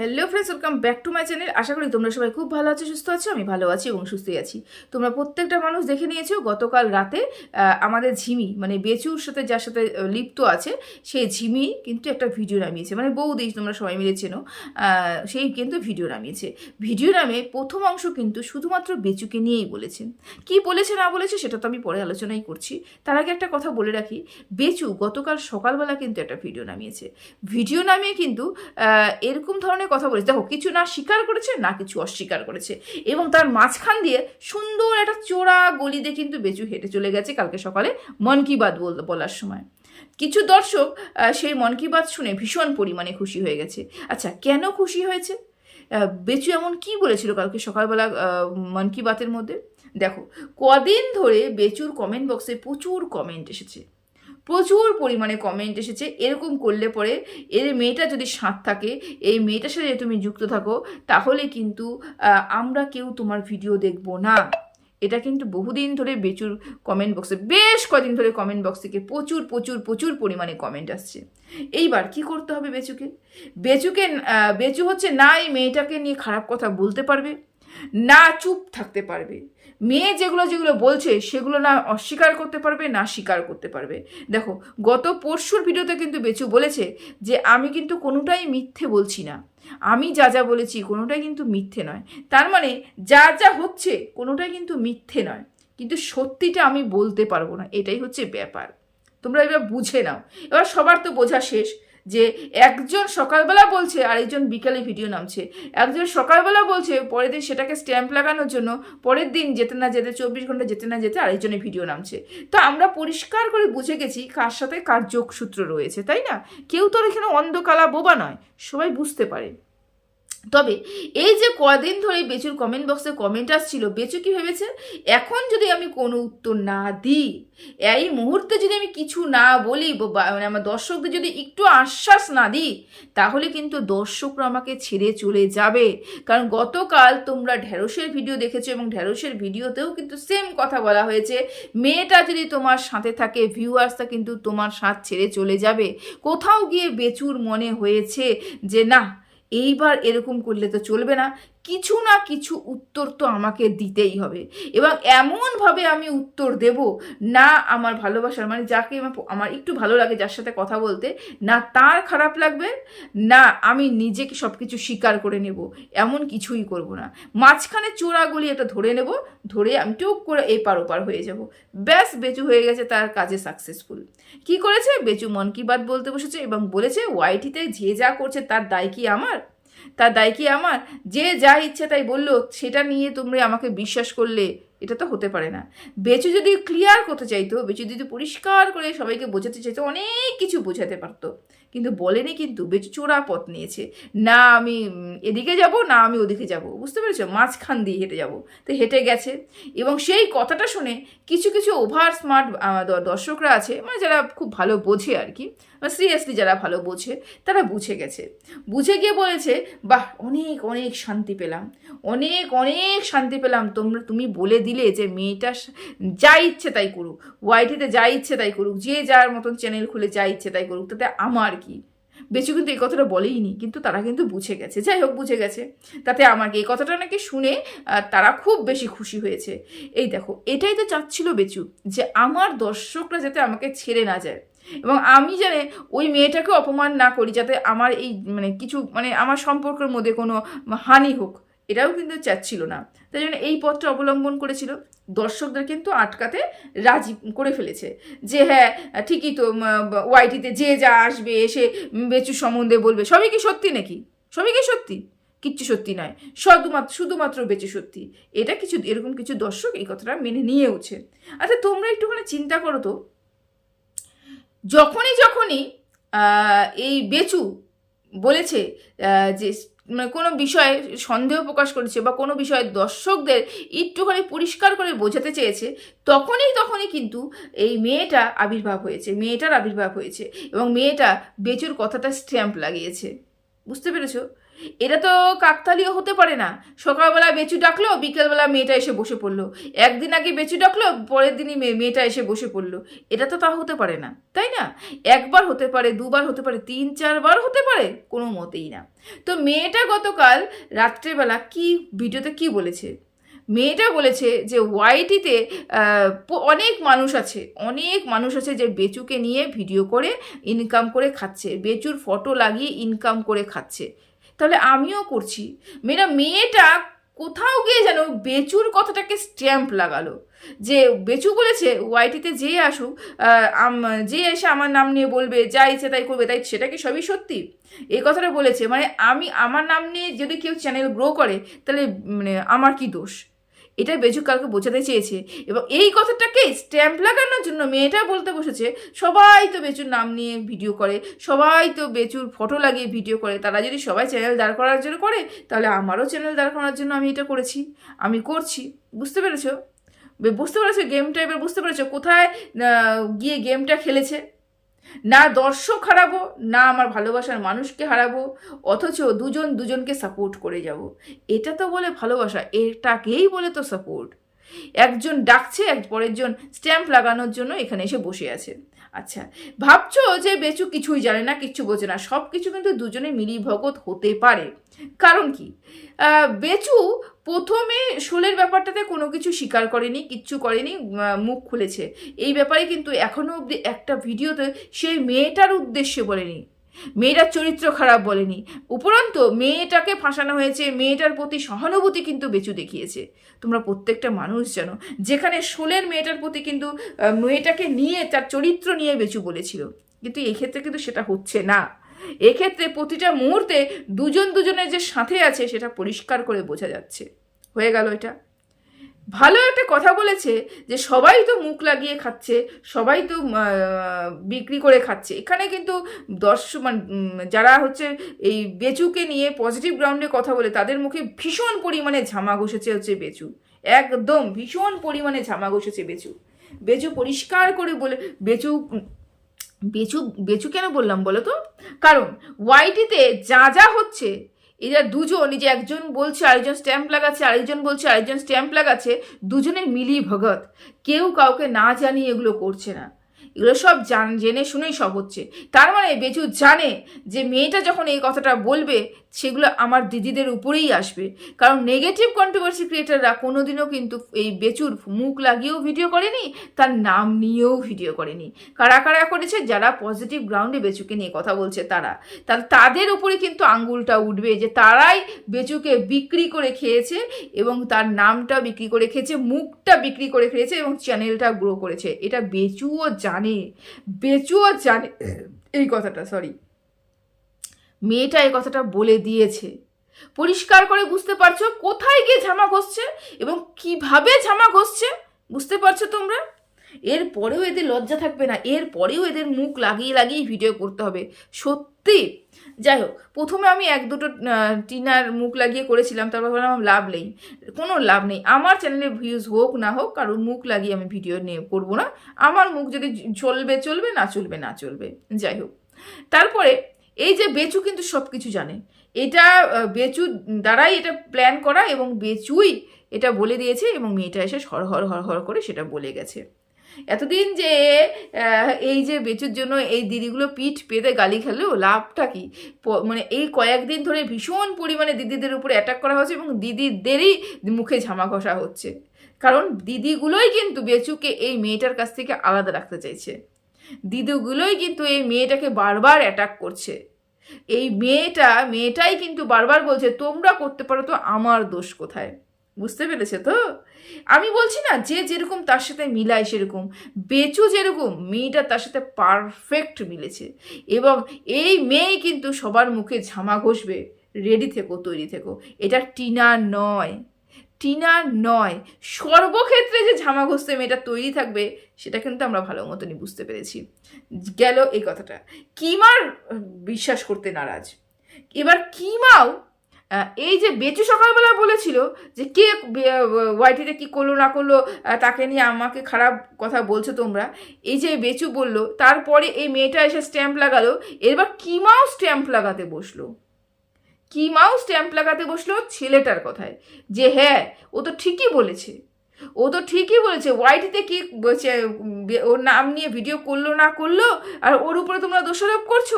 Hello friends welcome back to my channel আশা করি তোমরা সবাই খুব ভালো আছো, সুস্থ আছো, আমি ভালো আছি এবং সুস্থই আছি। তোমরা প্রত্যেকটা মানুষ দেখে নিয়েছো গতকাল রাতে আমাদের ঝিমি মানে বেচুর সাথে যার সাথে লিপ্ত আছে সেই ঝিমি কিন্তু একটা ভিডিও নামিয়েছে। মানে বৌদি, তোমরা সবাই মিলে চেনো সেই কিন্তু ভিডিও নামিয়েছে। ভিডিও নামে প্রথম অংশ কিন্তু শুধুমাত্র বেচুকে নিয়েই বলেছেন কি বলেছে, না বলেছে, সেটা তো আমি পরে আলোচনাই করছি। তার আগে একটা কথা বলে রাখি, বেচু গতকাল সকালবেলা কিন্তু একটা ভিডিও নামিয়েছে। ভিডিও নামিয়ে কিন্তু এরকম ধরনের কথা বলেছে। দেখো, কিছু না স্বীকার করেছে, না কিছু অস্বীকার করেছে। এবং তার মাঝখান দিয়ে সুন্দর একটা চোরা গলি দিয়ে কিন্তু বেচু হেঁটে চলে গেছে কালকে সকালে মন কি বাত বল- বলার সময়। কিছু দর্শক সেই মন কি বাত শুনে ভীষণ পরিমাণে খুশি হয়ে গেছে। আচ্ছা কেন খুশি হয়েছে? বেচু এমন কি বলেছিল কালকে সকালবেলা মন কি বাতের মধ্যে? দেখো, কদিন ধরে বেচুর কমেন্ট বক্সে প্রচুর কমেন্ট এসেছে। প্রচুর পরিমাণে কমেন্ট এসেছে, এরকম করলে পরে এর মেয়েটা যদি সাঁত থাকে, এই মেয়েটার সাথে তুমি যুক্ত থাকো, তাহলে কিন্তু আমরা কেউ তোমার ভিডিও দেখব না। এটা কিন্তু বহুদিন ধরে বেচুর কমেন্ট বক্সে বেশ কদিন ধরে কমেন্ট বক্স থেকে প্রচুর প্রচুর প্রচুর পরিমাণে কমেন্ট আসছে। এইবার কি করতে হবে বেচুকে? বেচুকে বেচু হচ্ছে না এই মেয়েটাকে নিয়ে খারাপ কথা বলতে পারবে, না চুপ থাকতে পারবে। মেয়ে যেগুলো যেগুলো বলছে, সেগুলো না অস্বীকার করতে পারবে, না স্বীকার করতে পারবে। দেখো, গত পরশুর ভিডিওতে কিন্তু বেচু বলেছে যে, আমি কিন্তু কোনোটাই মিথ্যে বলছি না। আমি যা যা বলেছি, কোনোটাই কিন্তু মিথ্যে নয়। তার মানে যা যা হচ্ছে, কোনোটাই কিন্তু মিথ্যে নয়। কিন্তু সত্যিটা আমি বলতে পারব না। এটাই হচ্ছে ব্যাপার। তোমরা এবার বুঝে নাও। এবার সবার তো বোঝা শেষ। যে একজন সকালবেলা বলছে আর একজন বিকালে ভিডিও নামছে। একজন সকালবেলা বলছে, পরের দিন সেটাকে স্ট্যাম্প লাগানোর জন্য পরের দিন যেতে না যেতে, চব্বিশ ঘণ্টা যেতে না যেতে আরেকজনের ভিডিও নামছে। তো আমরা পরিষ্কার করে বুঝে গেছি কার সাথে কার যোগসূত্র রয়েছে, তাই না? কেউ তো এখানে অন্ধকালা বোবা নয়, সবাই বুঝতে পারে। তবে এই যে কদিন ধরে বেচুর কমেন্ট বক্সে কমেন্ট আসছিল, বেচু কি ভেবেছে? এখন যদি আমি কোনো উত্তর না দিই, এই মুহূর্তে যদি আমি কিছু না বলি মানে আমার দর্শকদের যদি একটু আশ্বাস না দিই, তাহলে কিন্তু দর্শকরা আমাকে ছেড়ে চলে যাবে। কারণ গতকাল তোমরা ঢ্যাঁড়সের ভিডিও দেখেছ এবং ঢ্যাঁড়সের ভিডিওতেও কিন্তু সেম কথা বলা হয়েছে। মেয়েটা যদি তোমার সাথে থাকে ভিউয়ার্সটা কিন্তু তোমার সাথ ছেড়ে চলে যাবে। কোথাও গিয়ে বেচুর মনে হয়েছে যে, না এইবার এরকম করলে তো চলবে না। কিছু না কিছু উত্তর তো আমাকে দিতেই হবে। এবং এমনভাবে আমি উত্তর দেব, না আমার ভালোবাসার মানে যাকে আমার- একটু ভালো লাগে যার সাথে কথা বলতে, না তার খারাপ লাগবে, না আমি নিজেকে সব কিছু স্বীকার করে নেব, এমন কিছুই করব না। মাঝখানে চোরাগুলি একটা ধরে নেব, ধরে আমি টুক করে এপার ওপার হয়ে যাব। ব্যাস, বেচু হয়ে গেছে তার কাজে সাকসেসফুল কি করেছে? বেচু মন কি বাত বলতে বসেছে এবং বলেছে ওয়াইটিতে যে যা করছে তার দায় কি আমার? তার দায় কি আমার? যে যা ইচ্ছে তাই বলল, সেটা নিয়ে তোমরা আমাকে বিশ্বাস করলে, এটা তো হতে পারে না। বেচু যদি ক্লিয়ার করতে চাইতো, বেচু যদি পরিষ্কার করে সবাইকে বোঝাতে চাইতো, অনেক কিছু বোঝাতে পারতো। কিন্তু বলেনি কিন্তু, বেচু চোরা পথ নিয়েছে। না আমি এদিকে যাব, না আমি ওদিকে যাব। বুঝতে পেরেছ? মাঝখান দিয়ে হেঁটে যাব। তো হেঁটে গেছে। এবং সেই কথাটা শুনে কিছু কিছু ওভার স্মার্ট দর্শকরা আছে মানে যারা খুব ভালো বোঝে আর কি সিরিয়াসলি যারা ভালো বোঝে, তারা বুঝে গেছে। বুঝে গিয়ে বলেছে, বাহ, অনেক অনেক শান্তি পেলাম। অনেক অনেক শান্তি পেলাম। তোমরা, তুমি বলে দিলে যে মেয়েটা যা ইচ্ছে তাই করুক। ওয়াইটিতে যা ইচ্ছে তাই করুক। যে যার মতন চ্যানেল খুলে যা ইচ্ছে তাই করুক। তাতে আমার কি? বেশি কিন্তু এই কথাটা বলেইনি, কিন্তু তারা কিন্তু বুঝে গেছে। যাই হোক, বুঝে গেছে। তাতে আমাকে এই কথাটা নাকি শুনে তারা খুব বেশি খুশি হয়েছে। এই দেখো, এটাই তো চাচ্ছিল বেচু, যে আমার দর্শকরা যাতে আমাকে ছেড়ে না যায়। এবং আমি জানে ওই মেয়েটাকে অপমান না করি যাতে আমার এই মানে কিছু মানে আমার সম্পর্কের মধ্যে কোনো হানি হোক, এটাও কিন্তু চাচ্ছিল না। তাই জন্য এই পথটা অবলম্বন করেছিল। দর্শকদের কিন্তু আটকাতে রাজি করে ফেলেছে যে হ্যাঁ ঠিকই তো ওয়াইটিতে যে যা আসবে, এসে বেচু সম্বন্ধে বলবে। সবই কি সত্যি নাকি? সবই কি সত্যি? কিচ্ছু সত্যি নয়। শুধুমাত্র শুধুমাত্র বেঁচে সত্যি। এটা কিছু, এরকম কিছু দর্শক এই কথাটা মেনে নিয়েওছে। আচ্ছা তোমরা একটুখানি চিন্তা করো তো। যখনই যখনই এই বেচু বলেছে যে মানে কোনো বিষয়ে সন্দেহ প্রকাশ করেছে বা কোনো বিষয়ে দর্শকদের একটুখানি পরিষ্কার করে বোঝাতে চেয়েছে, তখনই তখনই কিন্তু এই মেয়েটা আবির্ভাব হয়েছে, মেয়েটার আবির্ভাব হয়েছে এবং মেয়েটা বেচুর কথাটা স্ট্যাম্প লাগিয়েছে। বুঝতে পেরেছ? এটা তো কাকতালীয় হতে পারে না। সকালবেলা বেচু ডাকলো, বিকেলবেলা মেয়েটা এসে বসে পড়ল। একদিন আগে বেচু ডাকলো, পরের দিনই মেয়ে মেয়েটা এসে বসে পড়ল। এটা তো তা হতে পারে না, তাই না? একবার হতে পারে, দুবার হতে পারে, তিন, চারবার হতে পারে, কোনো মতেই না। তো মেয়েটা গতকাল রাত্রেবেলা কি, ভিডিওতে কি বলেছে? মেয়েটা বলেছে যে ওয়াইটিতে অনেক মানুষ আছে, অনেক মানুষ আছে যে বেচুকে নিয়ে ভিডিও করে ইনকাম করে খাচ্ছে। বেচুর ফটো লাগিয়ে ইনকাম করে খাচ্ছে। তাহলে আমিও করছি। মেয়েরা, মেয়েটা কোথাও গিয়ে যেন বেচুর কথাটাকে স্ট্যাম্প লাগালো। যে বেচু বলেছে, ওয়াইটিতে যে আসুক যে এসে আমার নাম নিয়ে বলবে, যা ইচ্ছে তাই করবে, তাই সেটা কি সবই সত্যি? এই কথাটা বলেছে মানে আমি আমার নাম নিয়ে যদি কেউ চ্যানেল গ্রো করে, তাহলে মানে আমার কি দোষ? এটা বেচু কালকে বোঝাতে চেয়েছে। এবং এই কথাটাকে স্ট্যাম্প লাগানোর জন্য মেয়েটা বলতে বসেছে, সবাই তো বেচুর নাম নিয়ে ভিডিও করে, সবাই তো বেচুর ফটো লাগিয়ে ভিডিও করে। তারা যদি সবাই চ্যানেল দাঁড় করার জন্য করে, তাহলে আমারও চ্যানেল দাঁড় করার জন্য আমি এটা করেছি, আমি করছি। বুঝতে পেরেছ? বুঝতে পেরেছ গেমটা এবার বুঝতে পেরেছ? কোথায় গিয়ে গেমটা খেলেছে? না দর্শক হারাবো, না আমার ভালোবাসার মানুষকে হারাবো, অথচ দুজন দুজনকে সাপোর্ট করে যাব। এটা তো বলে ভালোবাসা, এটাকেই বলে তো সাপোর্ট একজন ডাকছে এক পরের জন স্ট্যাম্প লাগানোর জন্য এখানে এসে বসে আছে। আচ্ছা ভাবছ যে বেচু কিছুই জানে না, কিচ্ছু বোঝে না সব কিছু কিন্তু দুজনে মিলি ভগত হতে পারে। কারণ কি? বেচু প্রথমে শোলের ব্যাপারটাতে কোনো কিছু স্বীকার করেনি, কিচ্ছু করেনি মুখ খুলেছে। এই ব্যাপারে কিন্তু এখনও অবধি একটা ভিডিওতে সেই মেয়েটার উদ্দেশ্যে বলেনি। মেয়েটার চরিত্র খারাপ বলেনি। উপরন্তু, মেয়েটাকে ফাঁসানো হয়েছে, মেয়েটার প্রতি সহানুভূতি কিন্তু বেচু দেখিয়েছে। তোমরা প্রত্যেকটা মানুষ জানো, যেখানে শোলের মেয়েটার প্রতি কিন্তু মেয়েটাকে নিয়ে তার চরিত্র নিয়ে বেচু বলেছিল। কিন্তু এক্ষেত্রে কিন্তু সেটা হচ্ছে না। এক্ষেত্রে প্রতিটা মুহূর্তে দুজন দুজনের যে সাথে আছে সেটা পরিষ্কার করে বোঝা যাচ্ছে। হয়ে গেল এটা। ভালো একটা কথা বলেছে যে সবাই তো মুখ লাগিয়ে খাচ্ছে, সবাই তো বিক্রি করে খাচ্ছে। এখানে কিন্তু দর্শক মানে যারা হচ্ছে এই বেচুকে নিয়ে পজিটিভ গ্রাউন্ডে কথা বলে, তাদের মুখে ভীষণ পরিমাণে ঝামা ঘষেছে হচ্ছে বেচু। একদম ভীষণ পরিমাণে ঝামা ঘষেছে বেচু। বেচু পরিষ্কার করে বলে, বেচু বেচু বেচু কেন বললাম বলো তো? কারণ ওয়াইটিতে যা যা হচ্ছে এরা দুজন, এই যে একজন বলছে, আরেকজন স্ট্যাম্প লাগাচ্ছে, আরেকজন বলছে, আরেকজন স্ট্যাম্প লাগাচ্ছে, দুজনের মিলি ভগত কেউ কাউকে না জানিয়ে এগুলো করছে না। এগুলো সব জান, জেনে শুনেই সব হচ্ছে। তার মানে বেচু জানে যে মেয়েটা যখন এই কথাটা বলবে সেগুলো আমার দিদিদের উপরেই আসবে। কারণ নেগেটিভ কন্ট্রোভার্সি ক্রিয়েটাররা কোনোদিনও কিন্তু এই বেচুর মুখ লাগিয়েও ভিডিও করেনি, তার নাম নিয়েও ভিডিও করেনি। কারা কারা করেছে? যারা পজিটিভ গ্রাউন্ডে বেচুকে নিয়ে কথা বলছে তারা। তাহলে তাদের উপরে কিন্তু আঙ্গুলটা উঠবে যে তারাই বেচুকে বিক্রি করে খেয়েছে এবং তার নামটা বিক্রি করে খেয়েছে, মুখটা বিক্রি করে খেয়েছে এবং চ্যানেলটা গ্রো করেছে। এটা বেচুও জানে। বেচুও জানে। এই কথাটা সরি মেয়েটা এই কথাটা বলে দিয়েছে। পরিষ্কার করে বুঝতে পারছ কোথায় গিয়ে ঝামা ঘষছে এবং কীভাবে ঝামা ঘষছে? বুঝতে পারছ তোমরা? এর পরেও এদের লজ্জা থাকবে না। এর পরেও এদের মুখ লাগিয়ে লাগিয়ে ভিডিও করতে হবে। সত্যি? যাই হোক, প্রথমে আমি এক দুটো টিনার মুখ লাগিয়ে করেছিলাম, তারপর ভাবলাম লাভ নেই। কোনো লাভ নেই। আমার চ্যানেলে ভিউজ হোক না হোক, কারোর মুখ লাগিয়ে আমি ভিডিও নিয়ে করব না। আমার মুখ যদি চলবে চলবে, না চলবে না চলবে। যাই হোক, তারপরে এই যে বেচু কিন্তু সব কিছু জানে। এটা বেচু দ্বারাই এটা প্ল্যান করা এবং বেচুই এটা বলে দিয়েছে এবং মেয়েটা এসে হর হর হর হর করে সেটা বলে গেছে। এতদিন যে এই যে বেচুর জন্য এই দিদিগুলো পিঠ পেতে গালি খেলো, লাভটা কি? মানে এই কয়েকদিন ধরে ভীষণ পরিমাণে দিদিদের উপরে অ্যাটাক করা হচ্ছে এবং দিদিদেরই মুখে ঝামা ঘষা হচ্ছে। কারণ দিদিগুলোই কিন্তু বেচুকে এই মেয়েটার কাছ থেকে আলাদা রাখতে চাইছে। দিদিগুলোই কিন্তু এই মেয়েটাকে বারবার অ্যাটাক করছে। এই মেয়েটা, মেয়েটাই কিন্তু বারবার বলছে, তোমরা করতে পারো তো, আমার দোষ কোথায়? বুঝতে পেরেছে তো? আমি বলছি না, যে যেরকম তার সাথে মিলায় সেরকম। বেচু যেরকম, মেয়েটা তার সাথে পারফেক্ট মিলেছে। এবং এই মেয়ে কিন্তু সবার মুখে ঝামা ঘষবে। রেডি থেকো, তৈরি থেকো। এটা টিনা নয়। টিনা নয়। সর্বক্ষেত্রে যে ঝামা ঘষতে মেয়েটা তৈরি থাকবে, সেটা কিন্তু আমরা ভালো মতনই বুঝতে পেরেছি। গেল এই কথাটা। কিমার বিশ্বাস করতে নারাজ। এবার কিমাও এই যে বেচু সকালবেলা বলেছিল যে কে ওয়াইটিতে কি করল, না করল তাকে নিয়ে আমাকে খারাপ কথা বলছো তোমরা। এই যে বেচু বলল, তারপরে এই মেয়েটা এসে স্ট্যাম্প লাগালো, এবার কিমাও স্ট্যাম্প লাগাতে বসল। কিমাও স্ট্যাম্প লাগাতে বসল ছেলেটার কথায়। যে হ্যাঁ ও তো ঠিকই বলেছে। ও তো ঠিকই বলেছে। ওয়াইটিতে কি ওর নাম নিয়ে ভিডিও করল না করল, আর ওর উপরে তোমরা দোষারোপ করছ?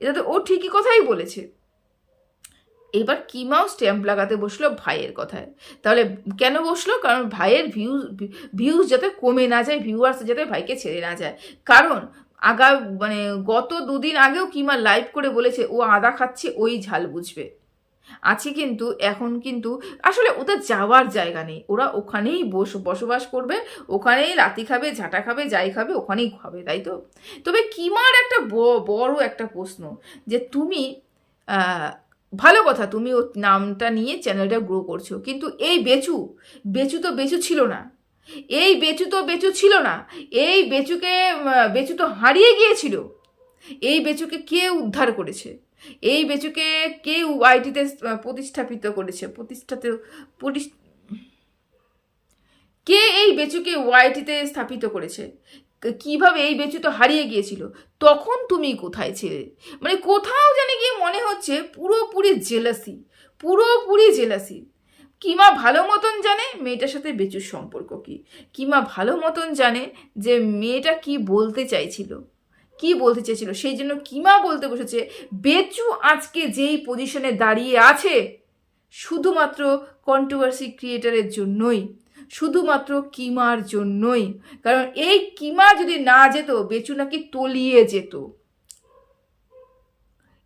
এটা তো ও ঠিকই কথাই বলেছে। এবার কিমাও স্ট্যাম্প লাগাতে বসল ভাইয়ের কথায়? তাহলে কেন বসল? কারণ ভাইয়ের ভিউজ ভিউজ যাতে কমে না যায় ভিউয়ার্স যাতে ভাইকে ছেড়ে না যায়। কারণ আগা মানে গত দুদিন আগেও কিমা লাইভ করে বলেছে, ও আদা খাচ্ছে, ওই ঝাল বুঝবে। আছে কিন্তু, এখন কিন্তু, আসলে ওদের যাওয়ার জায়গা নেই। ওরা ওখানেই বস, বসবাস করবে, ওখানেই রাতি খাবে, ঝাঁটা খাবে, যাই খাবে, ওখানেই খাবে, তাই তো? তবে কিমার একটা বড় একটা প্রশ্ন যে তুমি ভালো কথা, তুমি ওর নামটা নিয়ে চ্যানেলটা গ্রো করছ, কিন্তু এই বেচু বেচু তো বেচু ছিল না। এই বেচু তো বেচু ছিল না, এই বেচুকে বেচু তো হারিয়ে গিয়েছিল। এই বেচুকে কে উদ্ধার করেছে? এই বেচুকে কে ওয়াইটিতে প্রতিষ্ঠাপিত করেছে? প্রতিষ্ঠাতে কে এই বেচুকে ওয়াইটিতে স্থাপিত করেছে? কীভাবে এই বেচু তো হারিয়ে গিয়েছিল? তখন তুমি কোথায় ছিলে? মানে কোথাও জানি গিয়ে মনে হচ্ছে পুরোপুরি জেলাসি পুরোপুরি জেলাসি। কিমা ভালো মতন জানে মেয়েটার সাথে বেচুর সম্পর্ক কি? কিমা ভালো মতন জানে যে মেয়েটা কি বলতে চাইছিল? কি বলতে চেয়েছিল সেই জন্য কিমা বলতে বসেছে? বেচু আজকে যেই পজিশনে দাঁড়িয়ে আছে, শুধুমাত্র কন্ট্রোভার্সি ক্রিয়েটারের জন্যই, শুধুমাত্র কিমার জন্যই। কারণ এই কিমা যদি না যেত, বেচু নাকি তলিয়ে যেত।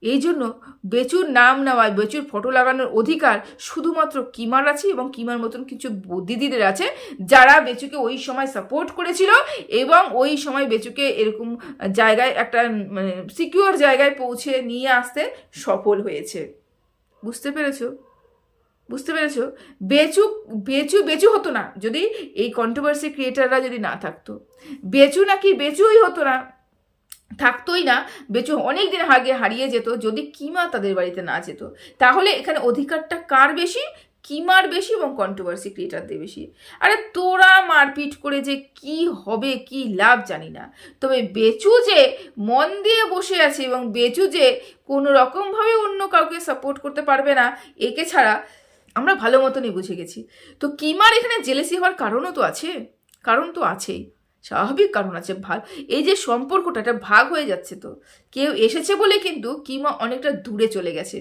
এই জন্য বেচুর নাম নেওয়ায় বেচুর ফটো লাগানোর অধিকার শুধুমাত্র কিমার আছে এবং কিমার মতন কিছু দিদিদের আছে যারা বেচুকে ওই সময় সাপোর্ট করেছিল এবং ওই সময় বেচুকে এরকম জায়গায় একটা মানে সিকিউর জায়গায় পৌঁছে নিয়ে আসতে সফল হয়েছে। বুঝতে পেরেছ? বুঝতে পেরেছ? বেচু বেচু বেচু হতো না। যদি এই কন্ট্রোভার্সি ক্রিয়েটাররা যদি না থাকতো। বেচু নাকি বেচুই হতো না। থাকতোই না, বেচু অনেক দিন আগে হারিয়ে যেত, যদি কিমা তাদের বাড়িতে না যেত। তাহলে এখানে অধিকারটা কার বেশি? কিমার বেশি এবং কন্ট্রোভার্সি ক্রিয়েটারদের বেশি? আরে তোরা মারপিট করে যে কি হবে, কি লাভ জানি না। তবে বেচু যে মন দিয়ে বসে আছে এবং বেচু যে কোনো রকমভাবে অন্য কাউকে সাপোর্ট করতে পারবে না, একে ছাড়া আমরা ভালো মতনই বুঝে গেছি। তো কিমার এখানে জেলেসি হওয়ার কারণও তো আছে? কারণ তো আছেই। স্বাভাবিক কারণ আছে ভাগ এই যে সম্পর্কটা একটা ভাগ হয়ে যাচ্ছে তো। কেউ এসেছে বলে কিন্তু কিমা অনেকটা দূরে চলে গেছে।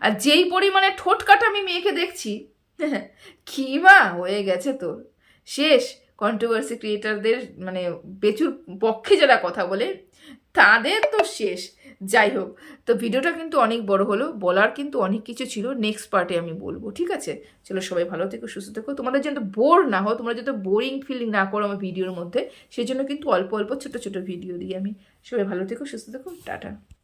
আর যেই পরিমাণে ঠোঁট কাটা আমি মেয়েকে দেখছি, কিমা হয়ে গেছে তো। শেষ কন্ট্রোভার্সি ক্রিয়েটারদের মানে বেচুর পক্ষে যারা কথা বলে তাদের তো শেষ। যাই হোক, তো ভিডিওটা কিন্তু অনেক বড় হলো, বলার কিন্তু অনেক কিছু ছিল নেক্সট পার্টে আমি বলব, ঠিক আছে? চলো সবাই ভালো থেকো, সুস্থ থেকো। তোমাদের যেন বোর না হো তোমরা যেন বোরিং ফিলিং না করো আমার ভিডিওর মধ্যে সেই জন্য কিন্তু অল্প অল্প ছোট ছোট ভিডিও দিই আমি। সবাই ভালো থেকো, সুস্থ থেকো, টাটা।